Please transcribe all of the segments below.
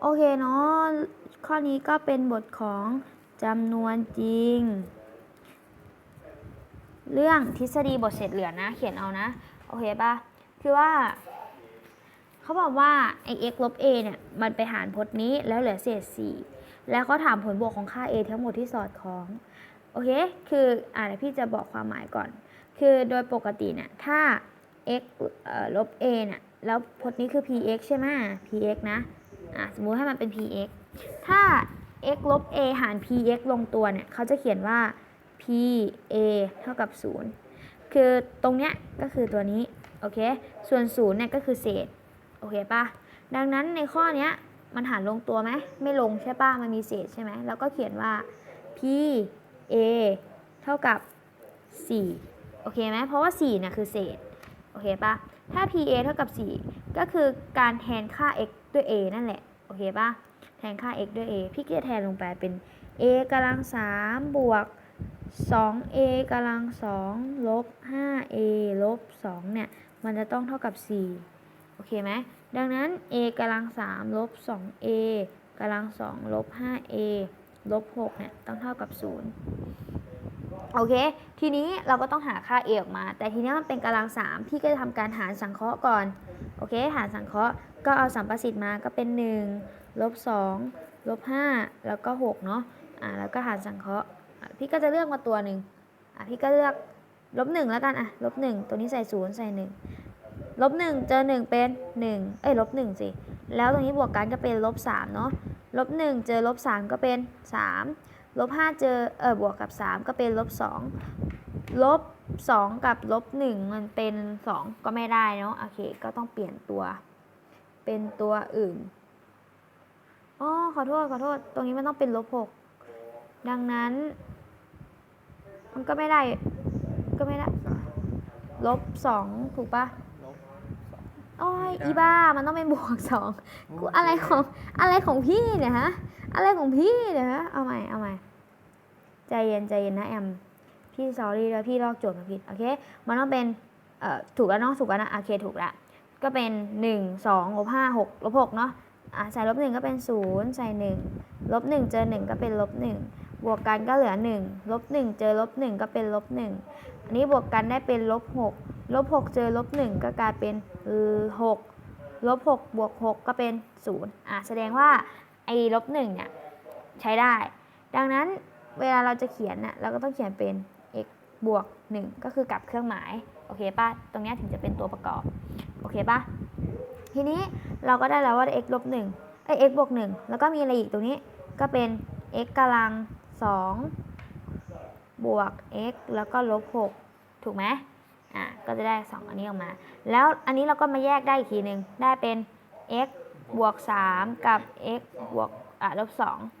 โอเคเนาะข้อนี้ก็เป็นบทของจำนวนจริง เรื่องทฤษฎีบทเศษเหลือนะ เขียนเอานะ โอเคปะคือว่า เขาบอกว่าไอ x ลบ a เนี่ยมันไปหารพจน์นี้แล้วเหลือเศษ 4 แล้วก็ถามผลบวกของค่า a ทั้งหมดที่สอดคล้อง โอเค คืออ่าเดี๋ยวพี่จะบอกความหมายก่อน คือโดยปกติเนี่ยถ้า x เอ่อลบ a เนี่ยแล้วพจน์นี้คือ px ใช่ไหม px นะ อะสมมุติให้มันเป็น px ถ้า x ลบ a หาร px ลงตัวเนี่ยเขาจะเขียนว่า p a เท่ากับ 0 คือตรงเนี้ยก็คือตัวนี้ โอเค ส่วน0เนี่ยก็คือเศษ โอเคปะดังนั้นในข้อเนี้ยมันหารลงตัวไหม ไม่ลงใช่ปะมันมีเศษใช่ไหมแล้วก็เขียนว่า p a เท่ากับ 4 โอเคไหมเพราะว่า4เนี่ยคือเศษ โอเคปะถ้า p a เท่ากับ 4 ก็คือการแทนค่า x ด้วย a นั่นแหละ โอเคปะแทนค่า x ด้วย a พี่ก็จะแทนลงไปเป็น a กำลัง3บวก 2a กำลัง2ลบ 5a ลบ2เนี่ย มันจะต้องเท่ากับ 4 โอเคไหม ดังนั้น a กำลัง3ลบ 2a กำลัง2ลบ 5a ลบ6เนี่ย ต้องเท่ากับ 0 โอเค ทีนี้เราก็ต้องหาค่า a ออกมา แต่ทีนี้มันเป็นกำลัง3พี่ก็จะทำการหารสังเคราะห์ก่อน โอเค หารสังเคราะห์ ก็เอาสัมประสิทธิ์มา ก็เป็น1ลบ2ลบ5แล้วก็6เนาะ อ่า แล้วก็หารสังเคราะห์อะพี่ก็จะเลือกมาตัวหนึ่งอะ พี่ก็เลือกลบหนึ่งแล้วกัน อะ ลบหนึ่งตัวนี้ใส่ศูนย์ใส่หนึ่งลบหนึ่งเจอหนึ่งเป็นหนึ่งเอ้ย ลบหนึ่งสิ แล้วตรงนี้บวกกันก็เป็นลบสามเนาะ ลบหนึ่งเจอลบสามก็เป็นสาม ลบห้าเจอเออบวกกับสามก็เป็นลบสองลบสองกับลบหนึ่งมันเป็นสองก็ไม่ได้เนาะโอเค ก็ต้องเปลี่ยนตัว เป็นตัวอื่นอ๋อขอโทษ ขอโทษ ตรงนี้มันต้องเป็นลบหกดังนั้น มันก็ไม่ได้ ก็ไม่ได้ลบสองถูกปะ อ้ยอีบ้ามันต้องเป็นบวกสองกูอะไรของอะไรของพี่เนี่ยฮะ อะไรของพี่เนี่ยฮะ เอาใหม่เอาใหม่ใจเย็นใจเย็นนะแอม พี่สอรี่แล้วพี่ลอกโจทย์มาผิดโอเค มันต้องเป็นเอ่อถูกแล้วเนาะถูกแล้วนะโอเคถูกแล้วก็เป็นหนึ่งสองลบห้าหกลบหกเนาะอะใส่ลบหนึ่งก็เป็นศูนย์ใส่หนึ่งลบหนึ่งเจอหนึ่งก็เป็นลบหนึ่ง บวกกันก็เหลือหนึ่งลบหนึ่งเจอลบหนึ่งก็เป็นลบหนึ่งอันนี้บวกกันได้เป็นลบหกลบหกเจอลบหนึ่งก็กลายเป็นหกลบหกบวกหกก็เป็นศูนย์อะแสดงว่าไอ้ลบหนึ่งเนี่ยใช้ได้ ดังนั้นเวลาเราจะเขียนน่ะเราก็ต้องเขียนเป็น x บวก 1 ก็คือกลับเครื่องหมาย โอเคป่ะ ตรงนี้ถึงจะเป็นตัวประกอบ โอเคป่ะ ทีนี้เราก็ได้แล้วว่า x ลบ1เอ้ย x บวก 1 แล้วก็มีอะไรอีกตรงนี้ ก็เป็น x กำลัง 2 บวก x แล้วก็ลบ 6 ถูกไหมอะก็จะได้ 2 อันนี้ออกมา แล้วอันนี้เราก็มาแยกได้อีกทีหนึ่งได้เป็น x บวก 3 กับ x บวกอะลบ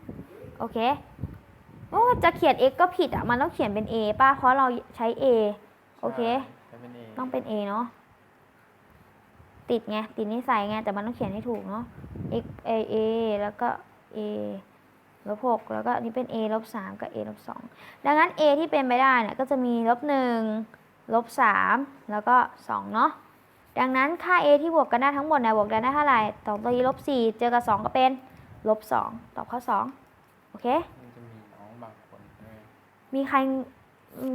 2 โอเคโอ้จะเขียน x ก็ผิดอะ มันต้องเขียนเป็น a ป่ะ เพราะเราใช้ a โอเคใช้เป็นเอต้องเป็น A เนาะติดไง ติดนิสัยไง แต่มันต้องเขียนให้ถูกเนาะ x a a แล้วก็ a ลบหกแล้วก็อันนี้เป็น a ลบสามกับ a ลบสองดังนั้น a ที่เป็นไปได้เนี่ยก็จะมีลบหนึ่งลบสามแล้วก็สองเนาะดังนั้นค่า a ที่บวกกันได้ทั้งหมดเนี่ยบวกกันได้เท่าไหร่ตอบตัวนี้ลบสี่เจอกับสองก็เป็นลบสองตอบข้อสองโอเคมันจะมีน้องบางคนเว้ยมีใคร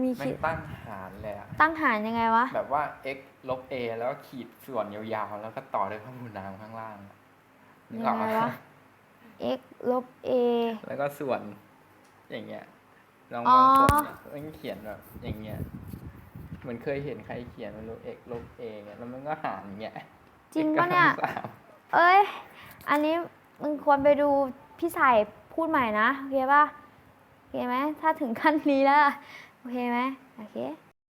มีแม่คิงดตั้งหารเลยอะตั้งหารยังไงวะ แบบว่า x ลบ a แล้วก็ขีดส่วนยาวๆ แล้วก็ต่อด้วยข้อมูลนามข้างล่างอะนึกออกไหม ยังไงวะ x ลบ a แล้วก็ส่วนอย่างเงี้ยน้องอ๋อบางคนอะมันเขียนแบบอย่างเงี้ยเหมือนเคยเห็นใครเขียนไม่รู้ x ลบ a เงี้ยแล้วมันก็หารอย่างเงี้ยจริง x ปะเนี่ยกำลังสามเอ้ย อันนี้มึงควรไปดูพี่สายพูดใหม่นะ โอเคป่ะโอเคไหม ถ้าถึงขั้นนี้แล้ว โอเคไหมโอเค